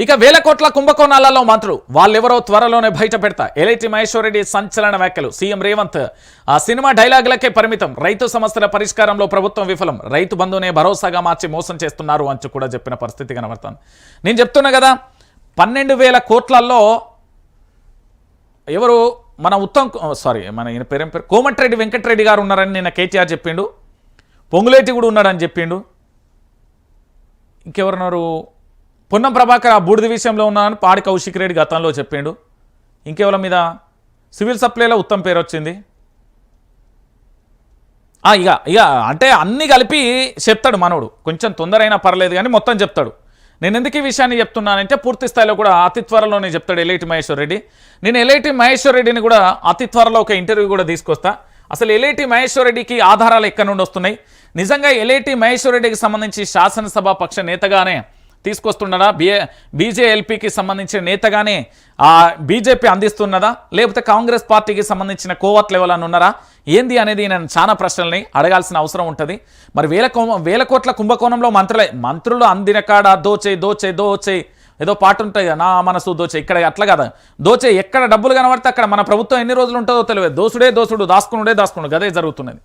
ఇక వేల కోట్ల కుంభకోణాలలో మంత్రులు. వాళ్ళెవరో త్వరలోనే బయట పెడతా. ఎలైటి మహేశ్వరరెడ్డి సంచలన వ్యాఖ్యలు. సీఎం రేవంత్ ఆ సినిమా డైలాగులకే పరిమితం. రైతు సమస్యల పరిష్కారంలో ప్రభుత్వం విఫలం. రైతు బంధునే భరోసాగా మార్చి మోసం చేస్తున్నారు అంచు కూడా చెప్పిన పరిస్థితి కనబడుతుంది. నేను చెప్తున్నా కదా పన్నెండు వేల కోట్లలో ఎవరు మన ఉత్తమ్ సారీ మన ఈయన పేరేం పేరు? కోమటిరెడ్డి వెంకటరెడ్డి గారు ఉన్నారని నిన్న కేటీఆర్ చెప్పిండు. పొంగులేటి కూడా ఉన్నాడని చెప్పిండు. ఇంకెవరున్నారు? పొన్నం ప్రభాకర్ ఆ బూడిద విషయంలో ఉన్నానని పాడి కౌశిక్ రెడ్డి గతంలో చెప్పిండు. ఇంకెవరి మీద? సివిల్ సప్లైలో ఉత్తమ్ పేరు వచ్చింది. ఇక ఇక అంటే అన్నీ కలిపి చెప్తాడు మనోడు. కొంచెం తొందరైనా పర్లేదు కానీ మొత్తం చెప్తాడు. నేను ఎందుకు ఈ విషయాన్ని చెప్తున్నానంటే పూర్తి స్థాయిలో కూడా అతి త్వరలోనే చెప్తాడు ఎల్ఐటి మహేశ్వర్ రెడ్డి. నేను ఎల్ఐటి మహేశ్వర్ రెడ్డిని కూడా అతి త్వరలో ఒక ఇంటర్వ్యూ కూడా తీసుకొస్తా. అసలు ఎల్ఐటి మహేశ్వర్ రెడ్డికి ఆధారాలు ఎక్కడి నుండి వస్తున్నాయి? నిజంగా ఎల్ఐటి మహేశ్వర్ రెడ్డికి సంబంధించి శాసనసభ పక్ష నేతగానే తీసుకొస్తున్నదా బిఏ బీజేఎల్పీకి సంబంధించిన నేతగానే ఆ బీజేపీ అందిస్తున్నదా? లేకపోతే కాంగ్రెస్ పార్టీకి సంబంధించిన కోవట్ లెవెల్ అని ఉన్నారా? ఏంది అనేది నేను చాలా ప్రశ్నల్ని అడగాల్సిన అవసరం ఉంటుంది. మరి వేల వేల కోట్ల కుంభకోణంలో మంత్రులే మంత్రులు అందిన కాడ దోచే దోచే దోచే. ఏదో పాట ఉంటుంది కదా, నా మనసు దోచే. ఇక్కడ అట్లా కదా. దోచే ఎక్కడ డబ్బులు కనబడితే అక్కడ మన ప్రభుత్వం ఎన్ని రోజులు ఉంటుందో తెలియదు. దోసుడే దోసుడు దాసుకునుడే దాసుకుడు అదే జరుగుతున్నది.